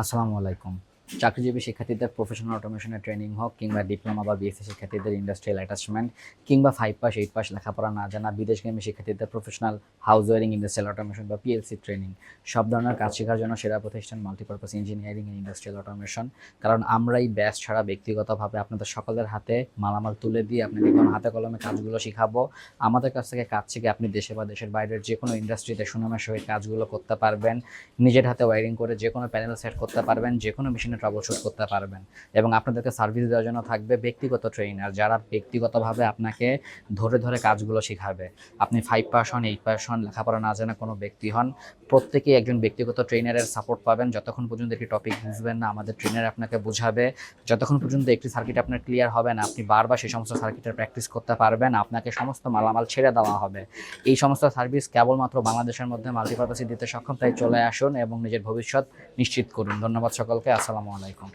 আসসালামু আলাইকুম। চাকরিজীবী শিক্ষার্থীদের প্রফেশনাল অটোমেশনের ট্রেনিং হোক কিংবা ডিপ্লোমা বা বিএসসি শিক্ষার্থীদের ইন্ডাস্ট্রিয়াল অ্যাটাচমেন্ট কিংবা ফাইভ পাস এইট পাস লেখাপড়া না জানা বিদেশগামী শিক্ষার্থীদের professional house wiring industrial automation বা পিএলসি ট্রেনিং সব ধরনের কাজ শেখার জন্য সেরা প্রতিষ্ঠান মাল্টিপারপাস ইঞ্জিনিয়ারিং ইন্ডাস্ট্রিয়াল অটোমেশন কারণ আমরাই ব্যাচ ছাড়া ব্যক্তিগতভাবে আপনাদের সকলের হাতে মালামাল তুলে দিয়ে আপনাকে কোনো হাতে কলমে কাজগুলো শেখাবো। আমাদের কাছ থেকে কাজ শিখে আপনি দেশে বা দেশের বাইরের যে কোনো ইন্ডাস্ট্রিতে সুনামের সহিত কাজগুলো করতে পারবেন। নিজের হাতে ওয়ারিং করে যে কোনো প্যানেল সেট করতে পারবেন যে কোনো মেশিনে ট্রাবল শুট করতে পারবেন। এবং আপনাদেরকে সার্ভিস দেওয়ার জন্য থাকবে ব্যক্তিগত ট্রেনার যারা ব্যক্তিগতভাবে আপনাকে ধরে ধরে কাজগুলো শেখাবে। আপনি ফাইভ পাস হন এইট পাস হন লেখাপড়া না জানা কোনো ব্যক্তি হন। প্রত্যেকেই একজন ব্যক্তিগত ট্রেনারের সাপোর্ট পাবেন। যতক্ষণ পর্যন্ত একটি টপিক বুঝবেন না, আমাদের ট্রেনার আপনাকে বুঝাবে। যতক্ষণ পর্যন্ত একটি সার্কিট আপনার ক্লিয়ার হবে না, আপনি বারবার সেই সমস্ত সার্কিটের প্র্যাকটিস করতে পারবেন। আপনাকে সমস্ত মালামাল ছেড়ে দেওয়া হবে। এই সমস্ত সার্ভিস কেবলমাত্র বাংলাদেশের মধ্যে মাল্টিপারপাসে দিতে সক্ষম, তাই চলে আসুন এবং নিজের ভবিষ্যৎ নিশ্চিত করুন। ধন্যবাদ সকলকে। আসসালামু আলাইকুম।